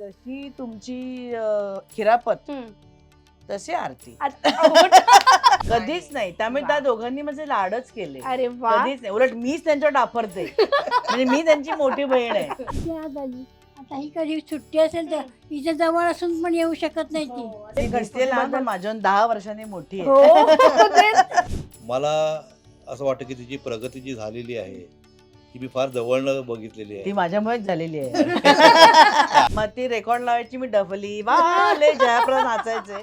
जशी तुमची अं, खिरापत हम्म. तशी आरती. आता- कधीच नाही. त्यामुळे. त्या दोघांनी माझे लाडच केले. अरे वा. कधीच नाही. उलट मीच त्यांच्यावर डाफरते म्हणजे मी त्यांची मोठी बहीण आहे. ती आज आली आता ही कधी सुट्टी असेल तर हिच्या जवळ असून पण येऊ शकत नाही ती. हो, ती दिसते लहान पण माझ्याहून दहा वर्षांनी मोठी आहे. हो. तेच. मला असं वाटतं की तिची प्रगती जी झालेली आहे ती मी फार जवळनं बघितलेली ती आहे माझ्यामुळेच झालेली आहे. मग ती रेकॉर्ड लावायची मी डफली. वाले जयाप्रदा नाचायचे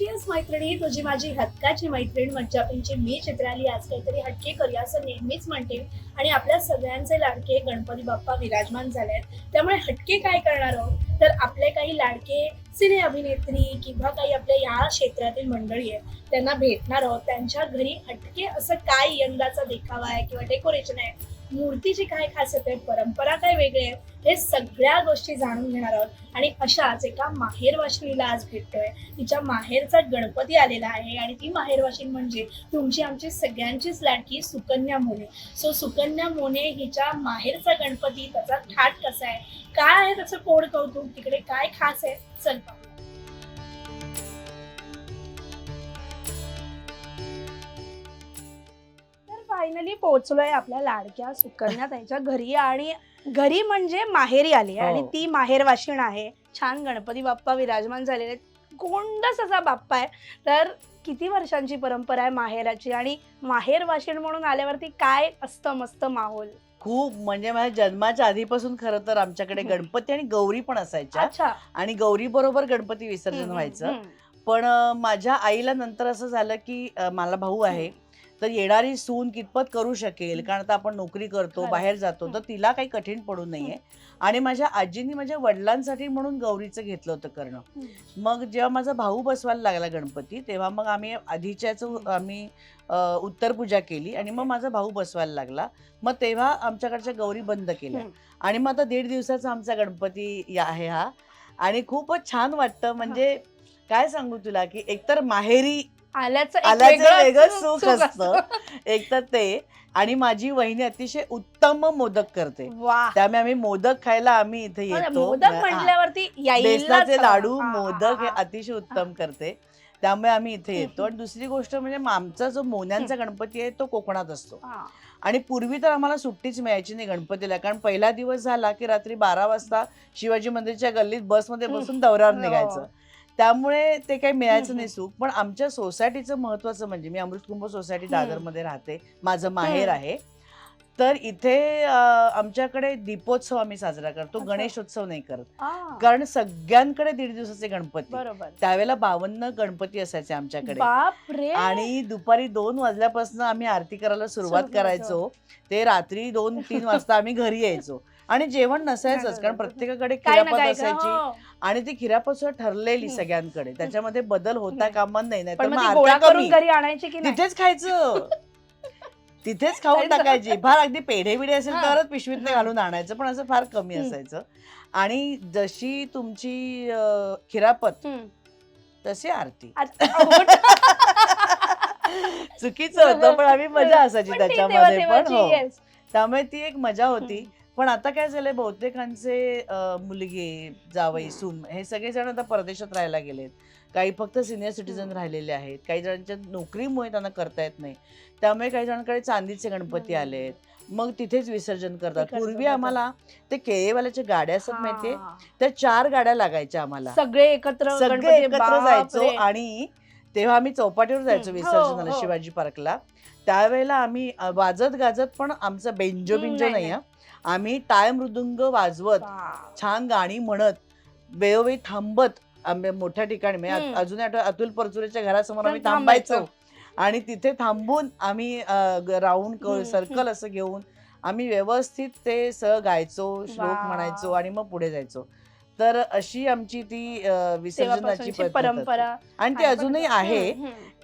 तशीच मैत्रिणी तुझी माझी हक्काची मैत्रीण मज्जापींची मी चित्राली. आज काहीतरी हटके करूया असं नेहमीच म्हणते. आणि आपल्या सगळ्यांचे लाडके गणपती बाप्पा विराजमान झाले आहेत. त्यामुळे हटके काय करणार आहोत? तर आपले काही लाडके सिने अभिनेत्री किंवा काही आपल्या या क्षेत्रातील मंडळी आहेत त्यांना भेटणार आहोत. त्यांच्या घरी हटके असं काय यंदाचा देखावा आहे किंवा डेकोरेशन आहे? मूर्तीची काय खासियत आहे परंपरा काय वेगळी आहे हे सगळ्या गोष्टी जाणून घेणार आहोत. आणि अशाच एका माहेरवाशिणीला आज भेटतोय. तिच्या माहेरचा गणपती आलेला आहे आणि ती माहेरवाशीण म्हणजे तुमची आमची सगळ्यांचीच लाडकी सुकन्या मोने. सो सुकन्या मोने हिच्या माहेरचा गणपती त्याचा ठाट कसा आहे? काय आहे त्याचं कोड कौतुक? तिकडे काय खास आहे? चल फायनली पोहोचलोय आपल्या लाडक्या सुकन्या त्यांच्या घरी आणि घरी म्हणजे माहेरी आली आहे आणि हो. ती माहेर वाशिण आहे. छान गणपती बाप्पा विराजमान झालेले आहेत. गोंडस असा बाप्पा आहे. तर किती वर्षांची परंपरा आहे माहेराची आणि माहेर वाशिण म्हणून आल्यावरती काय असतं मस्त माहोल? खूप म्हणजे माझ्या जन्माच्या आधीपासून खरं तर आमच्याकडे हम्म. गणपती आणि गौरी पण असायच्या. अच्छा. आणि गौरी बरोबर गणपती विसर्जन हम्म, व्हायचं. हम्म. पण अं, माझ्या आईला नंतर असं झालं की अं, मला भाऊ आहे. तर येणारी सून कितपत करू शकेल? कारण आता आपण नोकरी करतो. बाहेर जातो तर तिला काही कठीण पडू नये आणि माझ्या आजीनी माझ्या वडिलांसाठी म्हणून गौरीचं घेतलं होतं करणं. मग जेव्हा माझा भाऊ बसवायला लागला गणपती तेव्हा मग आम्ही आधीच्याच आम्ही उत्तर पूजा केली आणि मग माझा भाऊ बसवायला लागला. मग तेव्हा आमच्याकडच्या गौरी बंद केल्या. आणि मग आता दीड दिवसाचा आमचा गणपती आहे हा. आणि खूपच छान वाटतं. म्हणजे काय सांगू तुला की एकतर माहेरी आल्याचं एक आल्याचं वेगळंच वेगळंच सुख असतं. एक तर ते. आणि माझी वहिनी अतिशय उत्तम मोदक करते. वा. त्यामुळे आम्ही मोदक खायला आम्ही इथे येतो. मोदक हा. म्हटल्यावरती यायलाच बेसनाचे हवं. लाडू हा, मोदक हे हा. अतिशय उत्तम करते. त्यामुळे आम्ही इथे येतो. आणि दुसरी गोष्ट म्हणजे आमचा जो मोन्यांचा गणपती आहे तो कोकणात असतो. हा. आणि पूर्वी तर आम्हाला सुट्टीच मिळायची नाही गणपतीला. कारण पहिला दिवस झाला की रात्री बारा वाजता शिवाजी मंदिरच्या गल्लीत बसमध्ये बसून दौऱ्यावर हो. त्यामुळे ते काही मिळायचं नाही सुख. पण आमच्या सोसायटीचं महत्वाचं म्हणजे मी अमृतकुंभ सोसायटी दादरमध्ये राहते. माझं माहेर. आहे. तर इथे आमच्याकडे दीपोत्सव आम्ही साजरा करतो. गणेशोत्सव नाही करत. कारण सगळ्यांकडे दीड दिवसाचे गणपती. त्यावेळेला बावन्न गणपती असायचे आमच्याकडे. आणि दुपारी दोन वाजल्यापासून आम्ही आरती करायला सुरुवात करायचो. ते रात्री दोन तीन वाजता आम्ही घरी यायचो. आणि जेवण नसायचंच कारण प्रत्येकाकडे काय ना खिरापत काय का, असायची हो. आणि ती खिरापत सुद्धा ठरलेली. सगळ्यांकडे त्याच्यामध्ये बदल होता. कामा नाही नाही तर मग मग ती गोळा आरत्या करून कमी घरी आणायची की नाही तिथेच खायचं तिथेच खाऊन खायचं. टाकायची फार अगदी पेढे बिढे असेल हा. तरच पिशवीत. घालून आणायचं पण असं फार कमी हम्म. असायचं आणि जशी तुमची अं, खिरापत हम्म. तशी आरती. चुकीचं होतं पण आम्ही मजा असायची पण ती त्याच्यामध्ये पण हो yes. त्यामुळे ती एक मजा होती हम्म. पण आता काय झालंय बहुतेकांचे अं, मुलगे जावई सून हे सगळे जण आता परदेशात राहायला गेलेत काही फक्त सिनियर सिटीजन. राहिलेले आहेत काही जणांच्या नोकरीमुळे त्यांना करता येत नाही त्यामुळे काही जणांकडे चांदीचे गणपती हम्म. आलेत मग तिथेच विसर्जन करतात पूर्वी करतात. आम्हाला ते केळीवाल्याच्या गाड्या असतात माहितीये हा. त्या चार गाड्या लागायच्या आम्हाला सगळे एकत्र सगळे गणपती, एकत्र बाप जायचो रे. आणि तेव्हा आम्ही चौपाटीवर जायचो हम्म. विसर्जनाला हो, हो. शिवाजी पार्कला त्यावेळेला आम्ही अ, वाजत गाजत पण आमचं बेंजो हम्म, बिंजो नाही, नाही हं. आम्ही टाय मृदुंग वाजवत. छान गाणी म्हणत वेळोवेळी थांबत आम्ही मोठ्या ठिकाणी म्हणजे अजून आठवत अतुल परचुरेच्या घरासमोर आम्ही थांबायचो. आणि तिथे थांबून आम्ही राऊंड सर्कल असं घेऊन आम्ही व्यवस्थित ते स गायचो श्लोक. म्हणायचो आणि मग पुढे जायचो तर अशी आमची ती विसर्जनाची. परंपरा आणि ती. अजूनही आहे.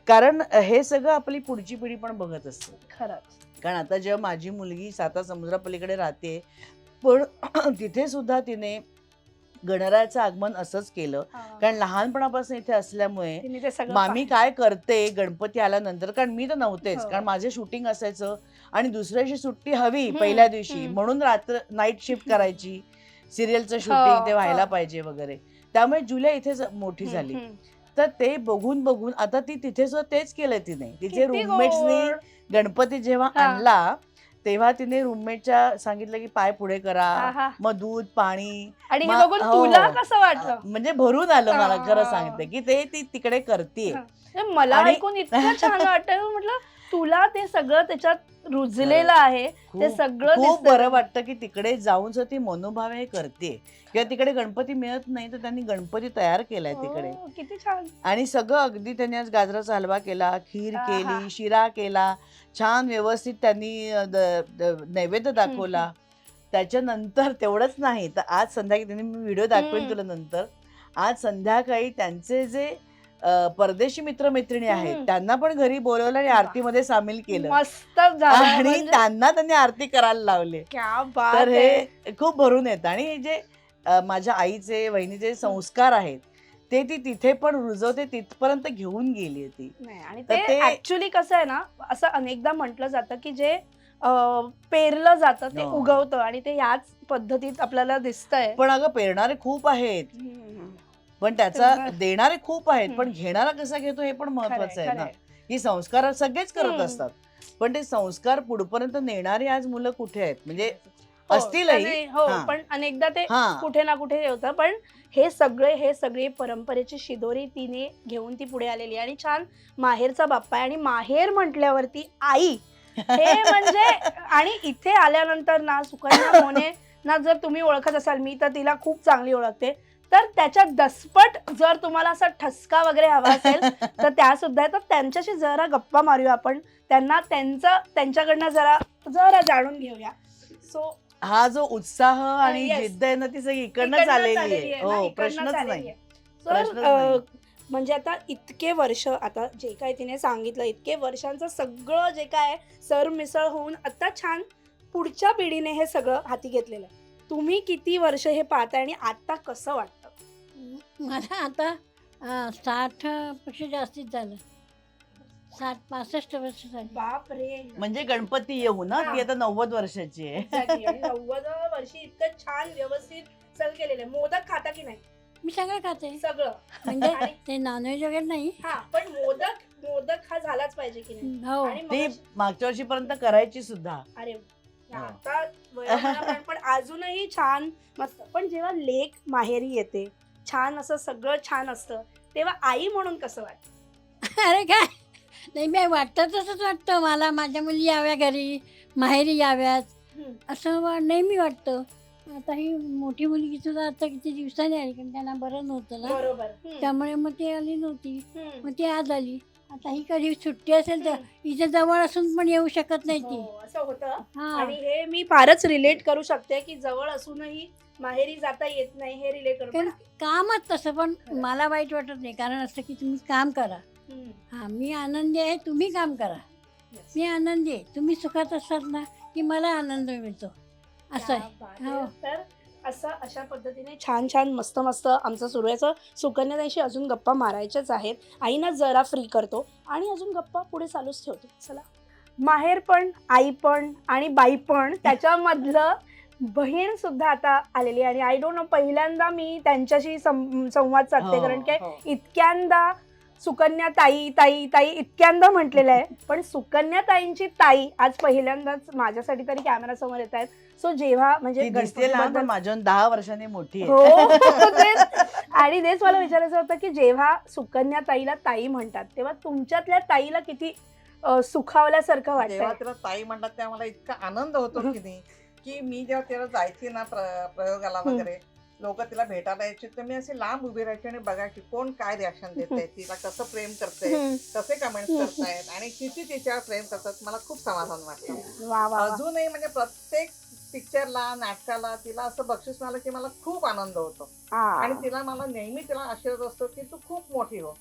कारण हे सगळं आपली पुढची पिढी पण बघत असते खरंच कारण आता जेव्हा माझी मुलगी साता समुद्रापलीकडे राहते पण तिथे सुद्धा तिने गणरायाचं आगमन असंच केलं हा. कारण लहानपणापासून इथे असल्यामुळे मामी काय करते गणपती आल्यानंतर कारण मी तर नव्हतेच हो. कारण माझे शूटिंग असायचं आणि दुसऱ्या दिवशी सुट्टी हवी पहिल्या दिवशी. म्हणून रात्र नाईट शिफ्ट करायची सिरियलचं हो, शूटिंग ते हो. व्हायला पाहिजे वगैरे त्यामुळे जुलै इथेच मोठी झाली. तर ते बघून बघून आता ती तिथे सुद्धा तेच केलंय तिने तिचे किती रूममेट्सनी. गणपती जेव्हा हा. आणला तेव्हा तिने रूममेटच्या सांगितलं की पाय पुढे करा आहा. मग दूध पाणी आणि हे मा- बघून हो. तुला कसं वाटलं म्हणजे भरून आलं मला खरं हा. सांगते की ते ती तिकडे करते हा. मला आणि- ऐकून इतकं छान वाटतं म्हटलं तुला ते सगळं त्याच्यात रुजलेलं आहे ते सगळं खूप दिसतंय. बरं वाटतं की तिकडे जाऊन जर ती मनोभावे करते किंवा तिकडे गणपती मिळत नाही तर त्यांनी गणपती तयार केलाय तिकडे हो, किती छान आणि सगळं अगदी त्यांनी आज गाजराचा हलवा केला खीर आहा. केली शिरा केला छान व्यवस्थित त्यांनी अ, द- द- नैवेद्य दाखवला त्याच्यानंतर तेवढंच नाही तर आज संध्याकाळी त्यांनी मी व्हिडिओ दाखवेन हम्म. तुला नंतर आज संध्याकाळी त्यांचे जे परदेशी मित्रमैत्रिणी आहेत हम्म. त्यांना पण घरी बोलवलं आणि आरतीमध्ये सामील केलं मस्त आणि म्हणजे त्यांना त्यांनी आरती करायला लावले तर. हे खूप भरून येतं आणि जे माझ्या आईचे वहिनीचे संस्कार आहेत ते ती तिथे पण रुजवते तिथपर्यंत घेऊन गेली ती नाही आणि ते ऍक्च्युली कसं आहे ना असं अनेकदा म्हटलं जातं की जे पेरलं जातं ते हो. उगवतं आणि ते याच पद्धतीत आपल्याला दिसतंय पण अगं पेरणारे खूप आहेत. पण त्याचा. देणारे खूप आहेत पण. घेणारा कसा घेतो हे पण महत्वाचं आहे ना. की संस्कार सगळेच करत. असतात पण ते संस्कार पुढपर्यंत नेणारी आज मुलं कुठे आहेत म्हणजे हो, असतीलही. हो हा. पण अनेकदा ते हा कुठे ना कुठे होतं पण हे सगळे हे सगळे परंपरेची शिदोरी तिने घेऊन ती पुढे आलेली आणि छान माहेरचा बाप्पा आहे आणि माहेर म्हटल्यावरती आई हे म्हणजे आणि इथे आल्यानंतर ना सुकन्या मोने ना जर तुम्ही ओळखत असाल मी तर तिला खूप चांगली ओळखते तर त्याच्या दसपट जर तुम्हाला असा ठसका वगैरे हवा असेल तर त्या सुद्धा आहेत. तर त्यांच्याशी जरा गप्पा मारूया आपण. त्यांना त्यांचं त्यांच्याकडनं जरा जरा जाणून घेऊया. सो हा जो उत्साह आणि yes. जिद्द आहे ना ती सगळी इकडनंच आलेली आहे. हो प्रश्नच नाही. प्रश्नच. म्हणजे आता इतके वर्ष आता जे काय तिने सांगितलं इतके वर्षांचं सगळं जे काय सरमिसळ होऊन आता छान पुढच्या पिढीने हे सगळं हाती घेतलेलं आहे. तुम्ही किती वर्ष हे पाहताय आणि आता कसं वाटतं मला आता साठपेक्षा जास्तीच झालं. साठ पासष्ट वर्ष झाली. बाप रे. म्हणजे गणपती येऊ ना? ती आता नव्वद वर्षाची आहे. नव्वद वर्षी इतकं छान व्यवस्थित सगळं केलेलं मोदक खाता की नाही? मी सगळं खाते. सगळं. म्हणजे आणि- ते नॉनव्हेज वगैरे नाही. हा पण मोदक मोदक हा झालाच पाहिजे की नाही? हो. आणि ती मगाशी- मागच्या वर्षीपर्यंत करायची सुद्धा. अरे. आता वयोमानाप्रमाणे पण अजूनही छान मस्त. पण जेव्हा लेक माहेरी येते छान असं सगळं छान असतं. तेव्हा आई म्हणून कसं वाटतं? अरे काय? नाही मी वाटतं तसंच वाटतं मला. माझ्या मुली याव्या घरी माहेरी याव्यात. हम्म. असं वा- नेहमी वाटतं. आता ही मोठी मुलगी सुद्धा आता किती दिवसांनी आली कारण त्यांना बरं नव्हतं ना. बरोबर. हम्म. त्यामुळे मग ती आली नव्हती. हम्म. मग ती आज आली. आता ही कधी सुट्टी असेल तर. हिच्या जवळ असून पण येऊ शकत नाही ती. हो, असं होतं. हा. आणि हे मी फारच रिलेट करू शकते की जवळ असूनही माहेरी जाता येत नाही हे रिलेट करू कारण कामच तसं पण. मला वाईट वाटत नाही. कारण असं की तुम्ही काम करा. हा मी आनंदी आहे तुम्ही काम करा. मी आनंदी आहे. तुम्ही सुखात असाल ना की मला आनंद मिळतो. असं बात आहे. हो. तर असं अशा पद्धतीने छान छान मस्त मस्त आमचं सुरू आहे. सुकन्याताईशी अजून गप्पा मारायच्याच आहेत. आईना जरा फ्री करतो. आणि अजून गप्पा पुढे चालूच ठेवतो. चला. माहेर पण आई पण आणि बाई पण त्याच्यामधलं बहीण सुद्धा आता आलेली आहे. आणि आय डोंट नो पहिल्यांदा मी त्यांच्याशी संवाद साधते. हो, कारण की हो. इतक्यांदा सुकन्या ताई ताई ताई इतक्यांदा म्हटलेलं आहे पण सुकन्या ताईंची ताई आज पहिल्यांदाच माझ्यासाठी तरी कॅमेरा समोर येत आहेत. सो जेव्हा म्हणजे माझ्याहून दहा वर्षांनी मोठी हो. आणि तेच मला विचारायचं होतं की जेव्हा सुकन्या ताईला ताई म्हणतात तेव्हा तुमच्यातल्या ताईला किती सुखावल्यासारखं वाटतं ताई म्हणतात तेव्हा मला इतका आनंद होतो की नाही. की मी जेव्हा तिला जायची ना प्र- प्रयोगाला. वगैरे लोक तिला भेटायला यायची तर मी अशी लांब उभी राहायची आणि बघायची कोण काय रिॲक्शन देते तिला कसं प्रेम करते कसे कमेंट करतायत आणि किती तिच्यावर प्रेम करतात मला खूप समाधान वाटतं. अजूनही म्हणजे प्रत्येक पिक्चरला नाटकाला तिला असं बक्षीस मिळालं की मला खूप आनंद होतो. आणि तिला मला नेहमी तिला आशीर्वाद असतो की तू खूप मोठी हो.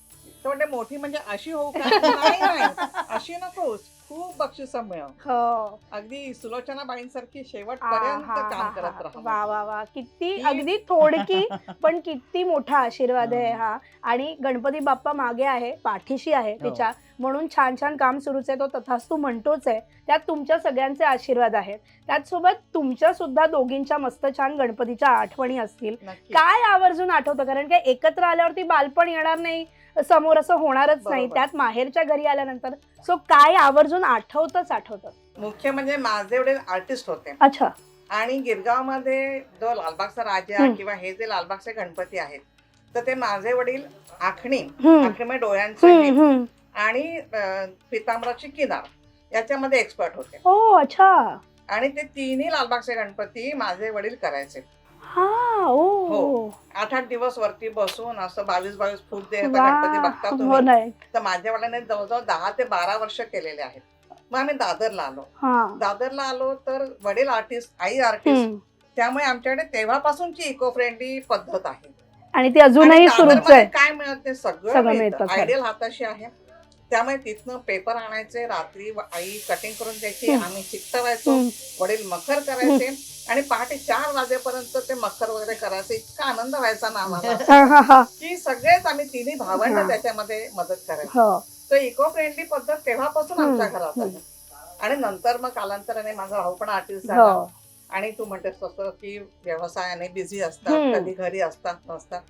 तर म्हणजे मोठी म्हणजे अशी होऊ का? नाही. अशी नकोस. खूप बक्षिस मिळव हो. अगदी सुलोचना बाईंसारखी शेवटपर्यंत काम करत. राहा वा वा वा. किती अगदी थोडकी पण किती मोठा आशीर्वाद आहे हा. आणि गणपती बाप्पा मागे आहे पाठीशी आहे हो. तिच्या म्हणून छान छान काम सुरूच आहे तो तथास्तू म्हणतोच आहे. त्यात तुमच्या सगळ्यांचे आशीर्वाद आहेत. त्याचसोबत तुमच्या सुद्धा दोघींच्या मस्त छान गणपतीच्या आठवणी असतील. काय आवर्जून आठवतं? कारण काय एकत्र आल्यावरती बालपण येणार नाही समोर असं होणारच नाही. त्यात माहेरच्या घरी आल्यानंतर सो काय आवर्जून आठवतच आठवतं? मुख्य म्हणजे माझे वडील आर्टिस्ट होते. अच्छा. आणि गिरगावमध्ये जो लालबागचा राजा. किंवा हे जे लालबागचे गणपती आहेत तर ते माझे वडील आखणी. आखणी म्हणजे डोळ्यांचं. आणि पितांबराची किनार याच्यामध्ये एक्सपर्ट होते. ओ अच्छा. आणि ते तिन्ही लालबागचे गणपती माझे वडील करायचे. हा ओ. हो. आठ आठ दिवस वरती बसून असं बावीस बावीस फूट ते वा. गणपती बघता हो तुम्ही नाही तर माझ्या वडिलांनी जवळजवळ दहा ते बारा वर्ष केलेले आहेत. मग आम्ही दादरला आलो. हा. दादरला आलो तर वडील आर्टिस्ट आई आर्टिस्ट. त्यामुळे आमच्याकडे तेव्हापासूनची इको फ्रेंडली पद्धत आहे. आणि ती अजूनही काय मिळत ते सगळं. आयडियल हाताशी आहे. त्यामुळे तिथनं पेपर आणायचे रात्री आई कटिंग करून द्यायची. आम्ही चिकटवायचो. वडील मखर करायचे आणि पहाटे चार वाजेपर्यंत ते मखर वगैरे करायचे इतका आनंद व्हायचा ना आम्हाला. की सगळेच आम्ही तिन्ही भावंड हा. त्याच्यामध्ये मदत करायचो हो तर इको फ्रेंडली पद्धत तेव्हापासून आमच्या घरात. आहे आणि नंतर मग कालांतराने माझा भाऊ पण आर्टिस्ट झाला हो आणि तू म्हणतेस तसं की व्यवसायाने बिझी असतात. कधी घरी असतात नसतात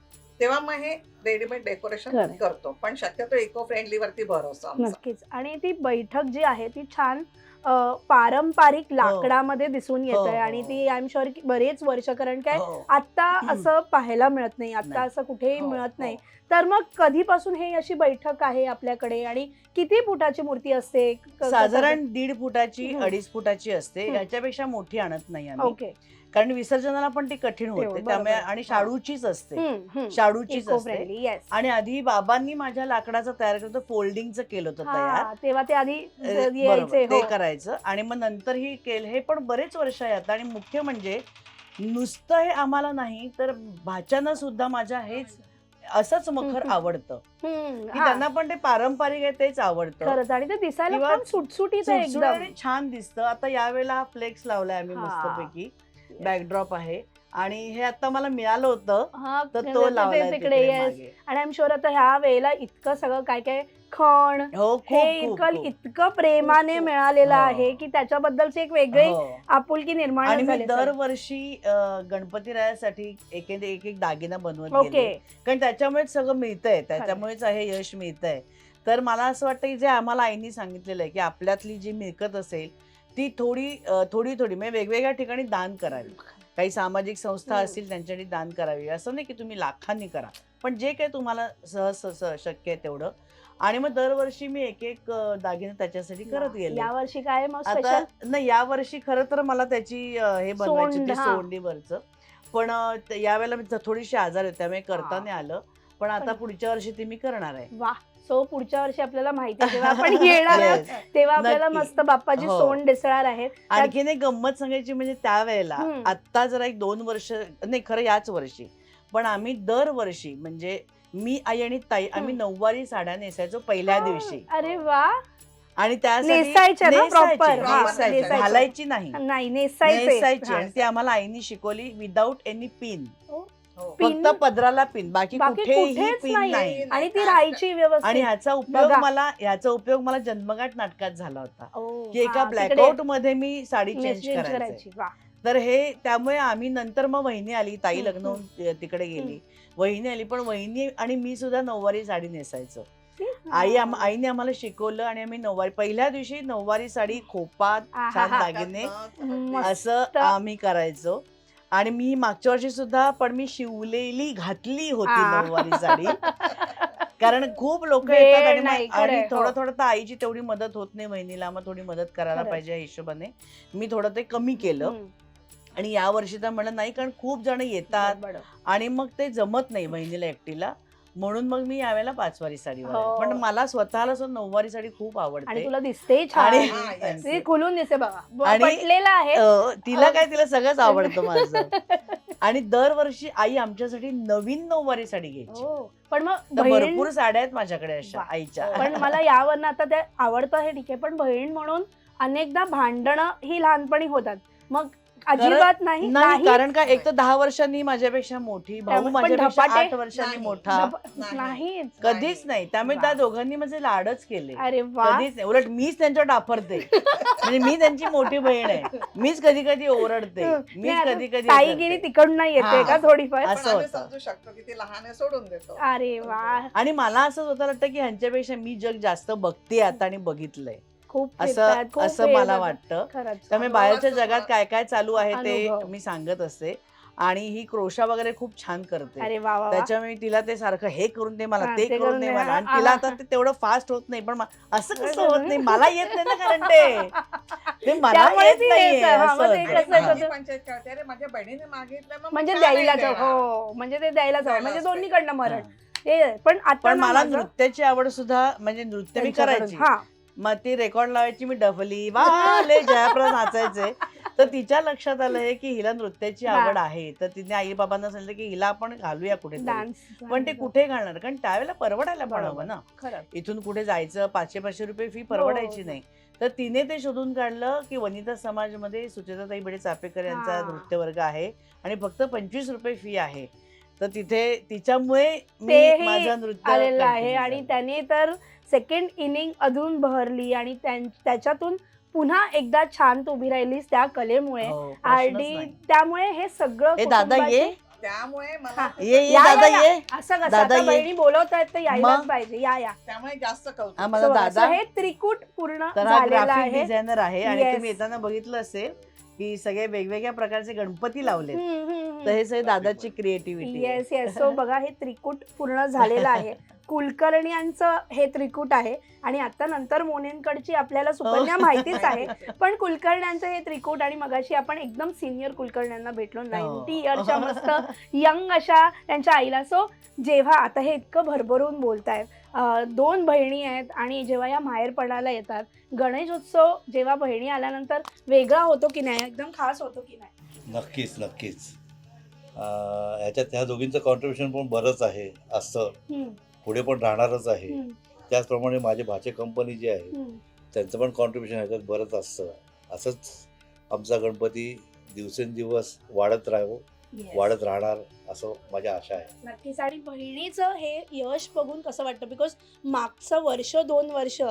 तेव्हा मग हे रेडीमेड डेकोरेशन खरंय. करतो पण शक्यतो इको फ्रेंडली वरती भर असतो आमचा. नक्कीच आणि ती बैठक जी आहे ती छान अ, पारंपरिक लाकडामध्ये दिसून येत आहे हो, आणि हो. ती आय एम शुअर की बरेच वर्ष कारण काय हो. आता असं पाहायला मिळत नाही आता नाही. असं कुठेही हो, मिळत नाही हो. तर मग कधीपासून हे अशी बैठक आहे आपल्याकडे? आणि किती फुटाची मूर्ती असते? साधारण दीड फुटाची. अडीच फुटाची असते. याच्यापेक्षा मोठी आणत नाही आम्ही. ओके. कारण विसर्जनाला पण ती कठीण होते. त्यामुळे आणि शाडूचीच असते. शाडूचीच असते. आणि आधी बाबांनी माझ्या लाकडाचं तयार करतो फोल्डिंगचं केलं होतं तयार. तेव्हा ते आधी ते हो. करायचं. आणि मग नंतर ही केलं. हे पण बरेच वर्ष आहे आणि मुख्य म्हणजे नुसतं हे आम्हाला नाही तर भाच्यानं सुद्धा माझ्या हेच असंच मखर. आवडतं. की हा. त्यांना पण ते पारंपरिक आहे तेच आवडतं. खरंच आणि ते दिसायला किंवा पण सुटसुटीत आहे सुटसुटीत आणि छान दिसतं. आता यावेळेला हा फ्लेक्स लावलाय आम्ही हा. मस्तपैकी. बॅकड्रॉप आहे. आणि हे आता मला मिळालं होतं. हा तर ते- तो ते- लावलाय तिकडे तिकडे येस मागे. आणि आय एम शुअर आता ह्या वेळेला इतकं सगळं काय काय खण. हो हे खूप इतकं खूप. इतकं प्रेमाने खूप. मिळालेलं हो. आहे की त्याच्याबद्दलची एक वेगळी हो. आपुलकी निर्माण आणि मी झाली सर. दरवर्षी अं, गणपती रायासाठी एक एक एक एक दागिना बनवत ओके. गेले कारण त्याच्यामुळेच सगळं मिळतंय. त्याच्यामुळेच हे यश मिळतंय. तर मला असं वाटतं की जे आम्हाला आईनी सांगितलेलं आहे की आपल्यातली जी मिळकत असेल ती थोडी अं, थोडी थोडी म्हणजे वेगवेगळ्या ठिकाणी दान करावी. काही सामाजिक संस्था हम्म. असतील त्यांच्यासाठी दान करावी. असं नाही की तुम्ही लाखांनी करा. पण जे काही तुम्हाला सहज सहज शक्य आहे तेवढं. आणि मग दरवर्षी मी एक एक दागिने त्याच्यासाठी करत गेले या वर्षी काय मग आता नाही या वर्षी खरं तर मला त्याची अं, हे बनवायची सोंड, होती हा. सोंडीवरचं पण अं, ते- यावेळेला मी थोडीशी आजार होते त्यामुळे करता हा. नाही आलं पण आता पण- पुढच्या वर्षी ती मी करणार आहे वा सो पुढच्या वर्षी आपल्याला माहिती आहे तेव्हा आपण येणार आहोत. Yes. तेव्हा आपल्याला नक्की. मस्त बाप्पाची हो. सोंड दिसणार आहे आणखीन एक गंमत सांगायची म्हणजे त्यावेळेला हम्म. आत्ता जरा एक दोन वर्ष नाही खरं याच वर्षी पण आम्ही दरवर्षी म्हणजे मी आई आणि ताई आम्ही. नऊवारी साड्या नेसायचो पहिल्या दिवशी. अरे वा. आणि त्यासाठी नेसायच्या ना proper? हा. घालायची नाही. नाही नेसायचे. नेसायची. आणि ती आम्हाला आईनी शिकवली विदाऊट एनी पिन हो. पिन? फक्त पदराला पिन बाकी बाकी कुठेही कुठेच पिन नाही. नाही आणि ती राहायची आणि व्यवस्थित ह्याचा उपयोग बघा. मला ह्याचा उपयोग मला जन्मगाठ नाटकात झाला होता. ओ, की एका हा, तिकडे ब्लॅकआउटमध्ये मी साडी चेंज करायची. करायची. वा. तर हे त्यामुळे आम्ही नंतर मग वहिनी आली ताई हम्म, लग्न होऊन ति- तिकडे गेली. वहिनी आली पण वहिनी आणि मी सुद्धा नऊवारी साडी नेसायचो आई आम- आईने आम्हाला शिकवलं आणि आम्ही नऊवारी पहिल्या दिवशी नऊवारी साडी खोपात छान. दागिने मस्त. असं आम्ही करायचो आणि मी मागच्या वर्षी सुद्धा पण मी शिवलेली घातली होती आ. नऊवारी साडी कारण खूप लोक वेळ येतात आणि नाही, मग- आणि खरंय, थोडं हो. थोडं तर आईची तेवढी मदत होत नाही बहिणीला मग थोडी मदत करायला खरंय. पाहिजे या हिशोबाने मी थोडं ते कमी केलं हम्म, आणि या वर्षी तर म्हणलं नाही कारण खूप जण येतात. आणि मग ते जमत नाही बहिणीला एकटीला. म्हणून मग मी यावेळेला पाचवारी साडी हो. पण मला स्वतःला असं नऊवारी साडी खूप आणि आवडते तुला दिसते छान. आणि- हा, खुलून दिसते बघा आणि- आहे. तिला काय तिला सगळंच आवडतं माझं. आणि दरवर्षी आई आमच्यासाठी नवीन नऊवारी साडी घ्यायची. हो. पण मग भरपूर साड्या आहेत माझ्याकडे अशा. आईच्या. पण मला यावरनं आता ते आवडतं हे ठीक आहे. पण बहीण म्हणून अनेकदा भांडणं ही लहानपणी होतात. मग अजिबात नाही नाही कारण का एक तर दहा वर्षांनी माझ्यापेक्षा मोठी भाऊ त्यामुळे पण माझ्यापेक्षा धपाटे? आठ वर्षांनी नाही. मोठा. नाही कधीच नाही. त्यामुळे. त्या दोघांनी माझे लाडच केले. अरे वा. कधीच नाही. उलट मीच त्यांच्यावर डाफरते म्हणजे मी त्यांची मोठी बहीण आहे. मीच कधी कधी ओरडते नाही, मीच कधी कधी ताईगिरी तिकडनं येते हा. का थोडीफार? असं आम्ही होतं. समजू शकतो की ती लहान आहे सोडून देतो. अरे वा. आणि मला असं होतं वाटतं की ह्यांच्यापेक्षा मी जग जास्त बघते आता आणि बघितलंय. खूप असं खूप असं मला. वाटतं खरंच त्यामुळे बाहेरच्या जगात काय काय चालू आहे ते अनुभव. मी सांगत असते आणि ही क्रोशा वगैरे खूप छान करते अरे वा वा वा. त्याच्यामुळे तिला ते सारखं हे करून दे मला हा, ते करून दे. मला आणि तिला आता. ते तेवढं फास्ट होत नाही पण मा- असं कसं. होत नाही मला येत नाही ना कारण ते ते मला त्यामुळे येत ती नाहीये येतं. हा, असं मग ते होतं. कसं आणि आहे माझी त्याचं? पंचायत करते अरे माझ्या बहिणीने मागितलं मग मी म्हणजे का नाही द्यायलाच देणार? हो म्हणजे ते द्यायलाच हवं म्हणजे द्यायलाच दोन्हीकडनं मरण हा. ते पण आता पण ना मला माझं नृत्याची आवड सुद्धा म्हणजे नृत्य मी त्यांच्याकडून- करायची हा मग ती रेकॉर्ड लावायची मी डफली वाले जयाप्रदा नाचायचे. तर तिच्या लक्षात आलंय की हिला नृत्याची हा. आवड आहे. तर तिने आई बाबांना सांगितलं की हिला आपण घालूया कुठे पण ते कुठे घालणार? कारण त्यावेळेला परवडायला पण हवं ना. इथून कुठे जायचं? पाचशे पाचशे रुपये फी परवडायची हो. नाही. तर तिने ते शोधून काढलं की वनिता समाजमध्ये सुचेताताई बडे चापेकर यांचा हा. नृत्य वर्ग आहे आणि फक्त पंचवीस रुपये फी आहे. तर तिथे तिच्यामुळे मी माझं नृत्य आलेलं आहे आणि. त्याने तर सेकंड इनिंग अजून बहरली आणि त्यां- त्याच्यातून पुन्हा एकदा छान तू उभी राहिलीस त्या कलेमुळे हो, आणि. त्यामुळे हे सगळं दादा ये त्यामुळे मला असं कसं. बहिणी बोलवत आहेत तर यायलाच? पाहिजे या या त्यामुळे जास्त कौतुक हा, हे त्रिकूट पूर्ण झालेला ग्राफिक आहे डिझायनर आहे आणि. तुम्ही येताना बघितलं असेल की सगळे वेगवेगळ्या प्रकारचे गणपती हम्म. तर हे सगळे दादाची क्रिएटिव्हिटी येस येस सो बघा हे त्रिकूट पूर्ण झालेलं आहे. कुलकर्ण्यांचं हे त्रिकूट आहे. आणि आता नंतर मोनेंकडची आपल्याला सुकन्या माहितीच आहे. पण कुलकर्ण्यांचं हे त्रिकूट आणि मगाशी आपण एकदम सिनियर कुलकर्ण्यांना भेटलो. नाईन्टी इयरच्या मस्त यंग अशा त्यांच्या आईला. सो जेव्हा आता हे इतकं भरभरून बोलतायत अं, दोन बहिणी आहेत आणि जेव्हा या माहेरपणाला येतात गणेशोत्सव जेव्हा बहिणी आल्यानंतर वेगळा होतो की नाही? एकदम खास होतो की नाही? नक्कीच नक्कीच. ह्याच्यात ह्या दोघींचं कॉन्ट्रीब्युशन पण बरंच आहे असं. पुढे पण राहणारच आहे. त्याचप्रमाणे माझे भाचे कंपनी जी आहे. त्यांचं पण कॉन्ट्रीब्युशन ह्याच्यात बरंच असतं. असंच आमचा गणपती दिवसेंदिवस वाढत Yes. वाढत राहणार असं माझी आशा आहे. नक्कीच. आणि बहिणीचं हे यश बघून कसं वाटतं? बिकॉज मागचं वर्ष दोन वर्ष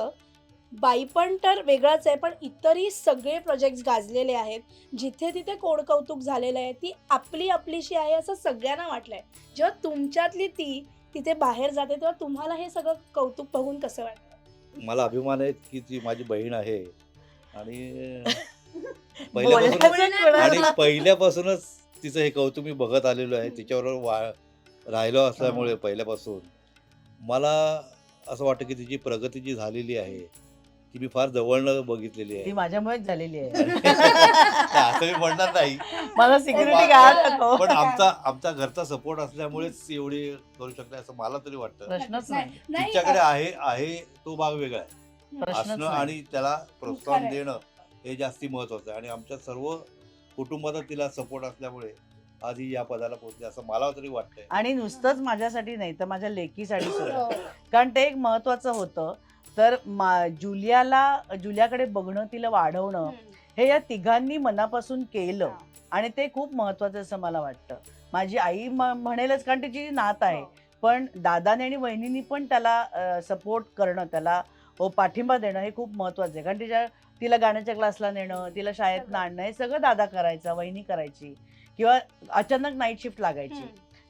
बाईपण तर वेगळंच आहे पण इतरही सगळे प्रोजेक्ट्स गाजलेले आहेत. जिथे तिथे कोड कौतुक झालेलं आहे ती आपली आपलीशी आहे असं सगळ्यांना वाटलंय. जेव्हा तुमच्यातली ती तिथे बाहेर जाते तेव्हा तुम्हाला हे सगळं कौतुक बघून कसं वाटतं? मला अभिमान आहे की ती माझी बहीण आहे. आणि पहिल्यापासून? आणि पहिल्यापासूनच तिचं हे कौतुक मी बघत आलेलो आहे. तिच्याबरोबर वा राहिलो असल्यामुळे पहिल्यापासून. मला असं वाटतं की तिची प्रगती जी झालेली आहे ती मी फार जवळनं बघितलेली ती आहे माझ्यामुळेच झालेली आहे. असं मी म्हणणार नाही. मला सिक्युरिटी गार्ड पण आमचा आमचा घरचा सपोर्ट असल्यामुळेच ती एवढी करू शकते असं मला तरी वाटतं. प्रश्नच नाही तिच्याकडे आहे आहे तो भाग वेगळा आहे. प्रश्नच असणं नाही. आणि त्याला प्रोत्साहन खरंय. देणं हे जास्ती महत्वाचं आहे. आणि आमच्या सर्व कुटुंबाचा तिला सपोर्ट असल्यामुळे आज ही या पदाला पोहोचली असं मला तरी वाटतंय. आणि नुसतंच माझ्यासाठी नाही तर माझ्या लेकीसाठी सुद्धा. हो. कारण ते एक महत्वाचं होतं. तर मा जुलियाला जुलियाकडे बघणं तिला वाढवणं हे या तिघांनी मनापासून केलं. आणि ते खूप महत्वाचं असं मला वाटतं. माझी आई म- म्हणेलच कारण तिची नात आहे. पण दादाने आणि वहिनीनी पण त्याला सपोर्ट करणं त्याला पाठिंबा देणं हे खूप महत्वाचं आहे. कारण तिच्या तिला गाण्याच्या क्लासला नेणं तिला शाळेत आणणं हे सगळं दादा करायचा वहिनी करायची. किंवा अचानक नाईट शिफ्ट लागायची.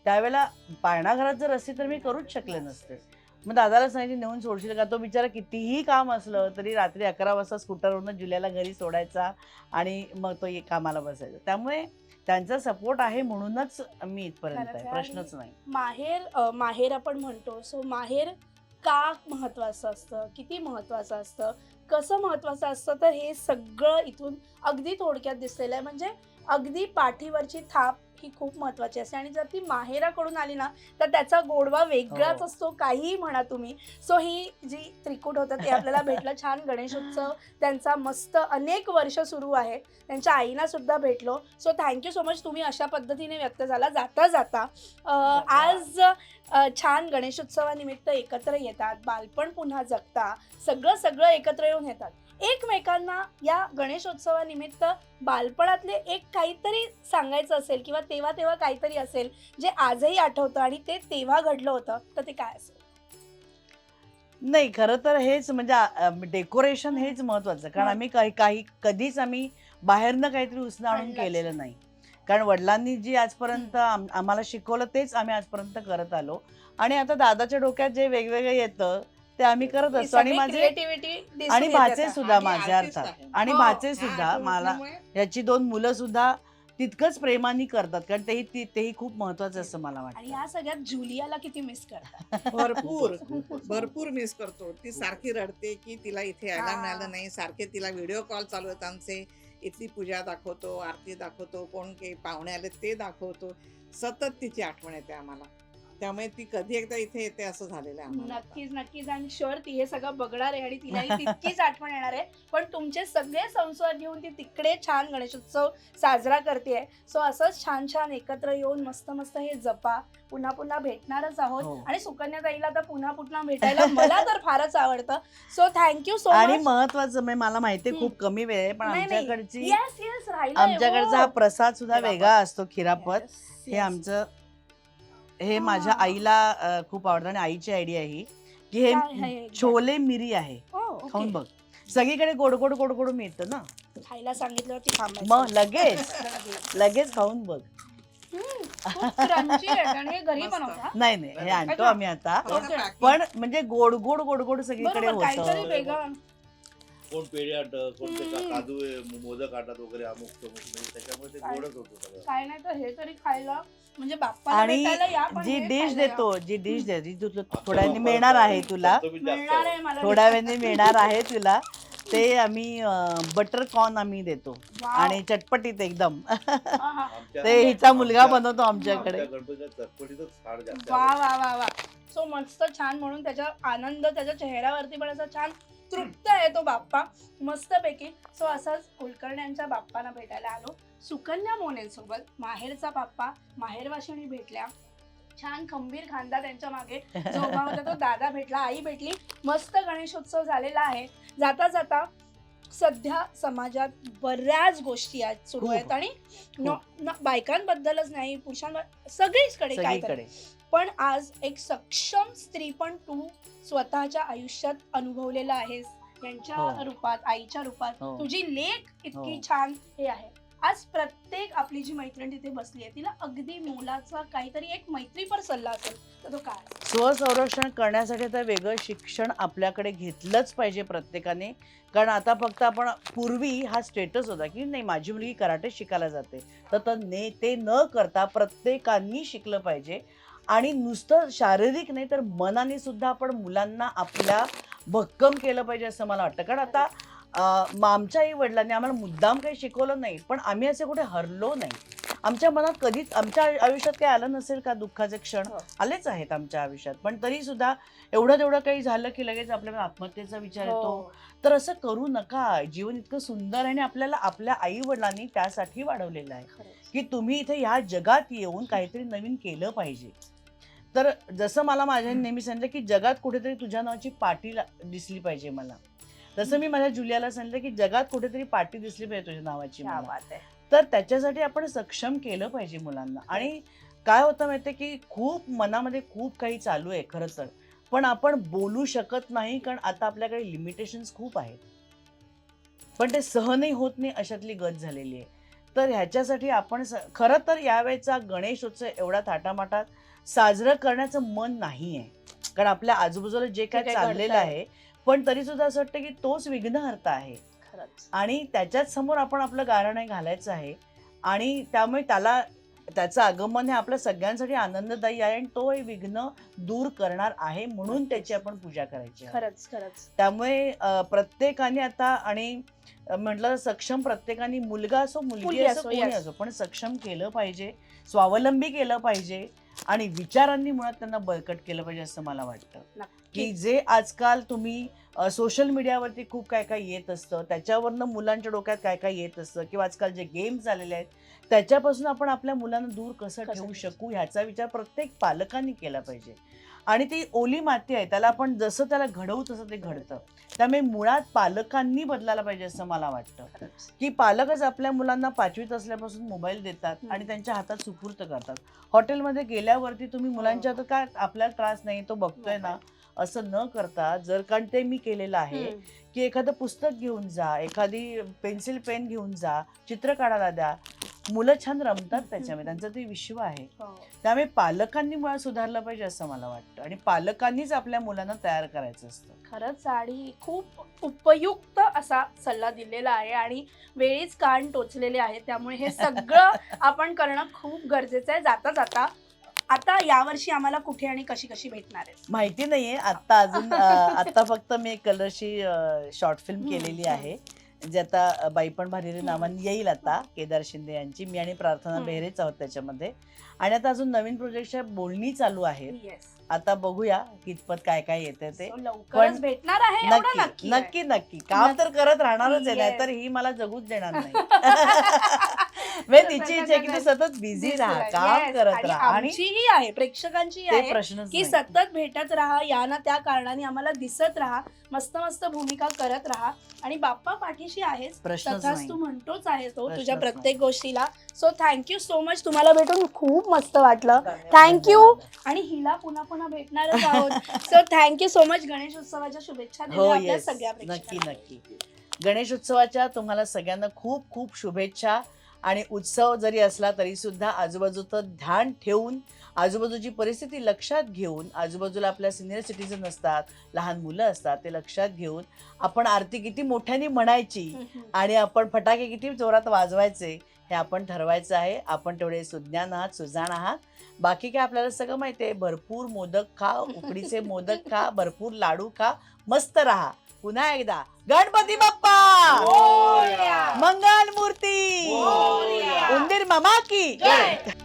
त्यावेळेला पाळणाघरात जर असते तर मी करूच शकले नसते. मग दादाला सांगितलं नेऊन सोडशील का? तो बिचारा कितीही काम असलं तरी रात्री अकरा वाजता स्कूटरवरनं जुल्याला घरी सोडायचा आणि मग तो कामाला बसायचा. त्यामुळे त्यांचा सपोर्ट आहे म्हणूनच मी इथपर्यंत आहे. प्रश्नच नाही. माहेर माहेर आपण म्हणतो सो माहेर का महत्वाचं असतं? किती महत्वाचं असतं? कसं महत्वाचं असतं? तर हे सगळं इथून अगदी थोडक्यात दिसलेलं आहे. म्हणजे अगदी पाठीवरची थाप ही खूप महत्वाची असते. आणि जर ती माहेराकडून आली ना तर त्याचा गोडवा वेगळाच हो. असतो काहीही म्हणा तुम्ही. सो ही जी त्रिकूट होतं ते आपल्याला भेटलं छान. गणेशोत्सव त्यांचा मस्त अनेक वर्ष सुरू आहे. त्यांच्या आईना सुद्धा भेटलो. सो थँक्यू सो मच तुम्ही अशा पद्धतीने व्यक्त झाला. जाता जाता आज छान गणेशोत्सवानिमित्त एकत्र येतात. बालपण पुन्हा जगता. सगळं सगळं एकत्र येऊन येतात. एकमेकांना या गणेशोत्सवानिमित्त बालपणातले एक काहीतरी सांगायचं असेल किंवा तेव्हा तेव्हा काहीतरी असेल जे आजही आठवतं आणि ते तेव्हा घडलं होतं तर ते काय असेल? नाही खरं तर हेच म्हणजे डेकोरेशन हेच महत्वाचं कारण. आम्ही काही काही कधीच आम्ही बाहेरनं काहीतरी उसणं आणून. केलेलं नाही. कारण वडिलांनी जी आजपर्यंत आम- आम्हाला शिकवलं तेच आम्ही आजपर्यंत करत आलो. आणि आता दादाच्या डोक्यात जे वेगवेगळं येतं ते आम्ही करत असतो आणि माझे क्रिएटिव्हिटी आणि भाचे सुद्धा आणि माझे artist अर्थात. आणि हो. भाचे सुद्धा मला याची दोन मुलं सुद्धा तितकंच प्रेमाने करतात कारण तेही ती- तेही खूप महत्वाचं असं मला आणि वाटतं या सगळ्यात जुलियाला किती मिस करतात? भरपूर भरपूर मिस करतो. ती सारखी रडते की तिला इथे यायला हा. मिळालं नाही. सारखे तिला व्हिडिओ कॉल चालू आहेत आमचे. इथली पूजा दाखवतो आरती दाखवतो कोण काही पाहुणे आले ते दाखवतो. सतत तिची आठवण येते आम्हाला. त्यामुळे ती कधी एकदा इथे येते असं झालेलं आहे आम्हाला आता. नक्कीच नक्कीच. आणि शुअर ती हे सगळं बघणार आहे आणि तिलाही तितकीच आठवण येणार आहे. पण तुमचे सगळे संस्वार घेऊन ती तिकडे छान गणेशोत्सव साजरा करते सो असंच छान छान एकत्र येऊन मस्त मस्त हे जपा. पुन्हा पुन्हा भेटणारच आहोत. हो. आणि सुकन्या ताईला तर पुन्हा पुन्हा भेटायला मला तर फारच आवडतं. सो थँक्यू सो आणि मच महत्वाचं म्हणजे मला माहिती हम्म. खूप कमी वेळ आहे पण नाही, नाही. आमच्याकडची येस येस राहिलं आमच्याकडचा हा. प्रसाद सुद्धा. वेगळा असतो खिरापत. हे आमचं हे माझ्या हा. आईला अं, खूप आवडतं आणि आईची आयडिया ही की काय हे? छोले मिरी आहे. खाऊन बघ. सगळीकडे गोड गोड गोड गोड मिळतं ना? खायला थांबायचं. मग लगेच लगेच खाऊन बघ. क्रंची आहे आणि हे घरी मस्त. बनवता? नाही नाही हे आणतो. आम्ही आता. पण म्हणजे गोड गोड गोड गोड सगळीकडे बरोबर काहीतरी होतं. वेगळं. कोण पेढे आणतं कोण ते का- हम्म. काजू आहे, मोदक आणतात वगैरे अमुक तमुक म्हणजे त्याच्यामुळे ते? गोडच होतं सगळं काय नाही तर हे तरी खायला म्हणजे बाप्पाला आणि भेटायला या पण जी हे डिश खायला या. देतो जी डिश देतो ती तुला आमच्या थोड्या वेळाने मिळणार आहे तुला चमचमीत जास्त मिळणार आहे आवडतं. मला थोड्या वेळाने मिळणार आहे तुला ते आम्ही बटर कॉर्न आम्ही देतो वाव. आणि चटपटीत एकदम हा, हा. आमच्या- ते हिचा मुलगा आमच्या- बनवतो आमच्याकडे आमच्या गणपतीच्या चटपटीतच फार जास्त वा आवडतं. वा वा वा सो मस्त छान म्हणून त्याचा आनंद त्याच्या चेहऱ्यावरती पण असा छान तृप्त आहे तो बाप्पा. मस्तपैकी. सो असंच कुलकर्ण्यांच्या बाप्पांना भेटायला आलो. सुकन्या मोनेंसोबत माहेरचा बाप्पा माहेरवाशिणी भेटल्या. छान खंबीर खांदा त्यांच्या मागे. जो उभा होता तो दादा भेटला आई भेटली. मस्त गणेशोत्सव झालेला आहे. जाता जाता सध्या समाजात बऱ्याच गोष्टी आज सुरू. आहेत आणि न- न- बायकांबद्दलच नाही पुरुषांबद्दल सगळीचकडे काय सगळीकडे. पण आज एक सक्षम स्त्री पण तू स्वतःच्या आयुष्यात अनुभवलेलं आहेस. यांच्या हो. रूपात आईच्या रूपात. हो. तुझी लेख इतकी हो. छान हे आहे. आज प्रत्येक आपली जी मैत्रीण तिथे बसली आहे तिला अगदी मोलाचा काहीतरी एक मैत्रीपर सल्ला असेल तर तो काय? स्वसंरक्षण करण्यासाठी तर वेगळं शिक्षण आपल्याकडे घेतलंच पाहिजे प्रत्येकाने. कारण आता फक्त आपण पूर्वी हा स्टेटस होता की नाही माझी मुलगी कराटे शिकायला जाते. तर तर ने ते न करता प्रत्येकानी शिकलं पाहिजे. आणि नुसतं शारीरिक नाही तर मनाने सुद्धा आपण मुलांना आपल्या भक्कम केलं पाहिजे असं मला वाटतं. कारण आता अं, म- आमच्या आई वडिलांनी आम्हाला मुद्दाम काही शिकवलं नाही पण आम्ही असे कुठे हरलो नाही. आमच्या मनात कधीच आमच्या आयु- आयुष्यात काही आलं नसेल का दुःखाचे क्षण? हो. आलेच आहेत आमच्या आयुष्यात. पण तरी सुद्धा एवढं तेवढं काही झालं की लगेच आपल्याला आत्महत्येचा विचार येतो. हो. तर असं करू नका. जीवन इतकं सुंदर आहे आणि आपल्याला आपल्या आई वडिलांनी त्यासाठी वाढवलेलं आहे. की तुम्ही इथे ह्या जगात येऊन काहीतरी नवीन केलं पाहिजे. तर जसं मला माझ्या नेहमी सांगितलं की जगात कुठेतरी तुझ्या नावाची पाटी दिसली पाहिजे मला. तसं मी माझ्या जुलियाला सांगितलं की जगात कुठेतरी पाटी दिसली पाहिजे तुझ्या नावाची मला. तर त्याच्यासाठी आपण सक्षम केलं पाहिजे मुलांना. आणि काय होतं माहितीये की खूप मनामध्ये खूप काही चालू आहे खरं तर. पण आपण बोलू शकत नाही कारण आता आपल्याकडे लिमिटेशन्स खूप आहेत. पण ते सहनही होत नाही अशातली गत झालेली आहे. तर ह्याच्यासाठी आपण खरं तर यावेळेचा गणेशोत्सव एवढा थाटामाटात साजरं करण्याचं मन नाही आहे कारण आपल्या आजूबाजूला जे काय चाललेलं. आहे पण तरी सुद्धा असं वाटतं की तोच विघ्नहर्ता आहे. आणि त्याच्याच समोर आपण आपलं गाणं घालायचं आहे. आणि त्यामुळे त्याला त्याचं आगमन हे आपल्या सगळ्यांसाठी आनंददायी आहे आणि तो हे विघ्न दूर करणार आहे म्हणून त्याची आपण पूजा करायची. खरंच खरंच. त्यामुळे प्रत्येकाने आता आणि म्हटलं सक्षम प्रत्येकाने मुलगा असो मुलगी असो कोणी. असो पण सक्षम केलं पाहिजे स्वावलंबी केलं पाहिजे. आणि विचारांनी मुळात त्यांना बळकट केलं पाहिजे असं मला वाटतं. की जे आजकाल तुम्ही सोशल मीडियावरती खूप काय काय येत असतं त्याच्यावरनं मुलांच्या डोक्यात काय काय येत असतं किंवा आजकाल जे गेम्स झालेले आहेत त्याच्यापासून आपण आपल्या मुलांना दूर कसं ठेवू शकू? ह्याचा विचार प्रत्येक पालकांनी केला पाहिजे. आणि ती ओली माती आहे त्याला आपण जसं त्याला घडवू तसं ते घडतं. त्यामुळे मुळात पालकांनी बदलायला पाहिजे असं मला वाटतं. की पालकच आपल्या मुलांना पाचवीत असल्यापासून मोबाईल देतात. आणि त्यांच्या हातात सुपूर्त करतात. हॉटेलमध्ये गेल्यावरती तुम्ही मुलांच्या हातात काय आपल्याला त्रास नाही तो बघतोय ना असं न करता जर कारण ते मी केलेलं आहे. की एखादं पुस्तक घेऊन जा एखादी पेन्सिल पेन घेऊन जा चित्र काढायला द्या मुलं छान रमतात त्याच्यामध्ये त्यांचं ते विश्व आहे. हो. त्यामुळे पालकांनी मुळात सुधारलं पाहिजे असं मला वाटतं. आणि पालकांनीच आपल्या मुलांना तयार करायचं असतं. खरंच आणि खूप उपयुक्त असा सल्ला दिलेला आहे आणि वेळीच कान टोचलेले आहे त्यामुळे हे सगळं आपण करणं खूप गरजेचं आहे. जाता जाता आता यावर्षी आम्हाला कुठे आणि कशी कशी भेटणार आहे माहिती नाहीये. आता अजून आता फक्त मी कलरशी शॉर्ट फिल्म केलेली. आहे. जे आता अं, बाई पण भारीरे हम्म. नावाने येईल आता केदार शिंदे यांची मी आणि प्रार्थना. बेहरेच आहोत त्याच्यामध्ये आणि आता अजून नवीन प्रोजेक्टच्या बोलणी चालू आहेत आता बघूया कितपत काय काय येते ते पण भेटणार आहे नक्की नक्की. नक्की काम तर करत राहणारच आहे Yes. नाहीतर ही मला जगूच देणार नाही म्हणजे तिची इच्छा आहे की तू सतत बिझी राहा काम करत राहा. आणि आमचीही आहे प्रेक्षकांची ते आहे प्रश्नच की नाही. सतत भेटत राहा या ना त्या कारणाने आम्हाला दिसत राहा मस्त मस्त भूमिका करत राहा. आणि बाप्पा पाठीशी आहेस प्रश्नच तथाच नाही. तू म्हणतोच आहेस तो तुझ्या. प्रत्येक गोष्टीला. सो थँक्यू सो मच तुम्हाला भेटून खूप मस्त वाटलं. थँक्यू आणि हिला पुन्हा पुन्हा भेटणारच आहोत. So thank you so much Ganesh उत्सवाच्या शुभेच्छा देऊ हो आपल्या येस सगळ्या नक्की प्रेक्षकांना. नक्की. गणेश उत्सवाच्या तुम्हाला सगळ्यांना खूप खूप शुभेच्छा. आणि उत्सव जरी असला तरी सुद्धा आजूबाजूचं ध्यान ठेवून आजूबाजूची परिस्थिती लक्षात घेऊन आजूबाजूला आपल्या सिनियर सिटीजन असतात लहान मुलं असतात ते लक्षात घेऊन आपण आरती किती मोठ्याने म्हणायची. आणि आपण फटाके किती जोरात वाजवायचे हे आपण ठरवायचं आहे. आपण तेवढे सुज्ञान आहात सुजाण आहात. बाकी काय आपल्याला सगळं माहिती आहे? भरपूर मोदक खा उकडीचे मोदक खा भरपूर लाडू खा मस्त राहा. पुन्हा एकदा गणपती बाप्पा. मंगल मूर्ती. उंदीर मामा की जय.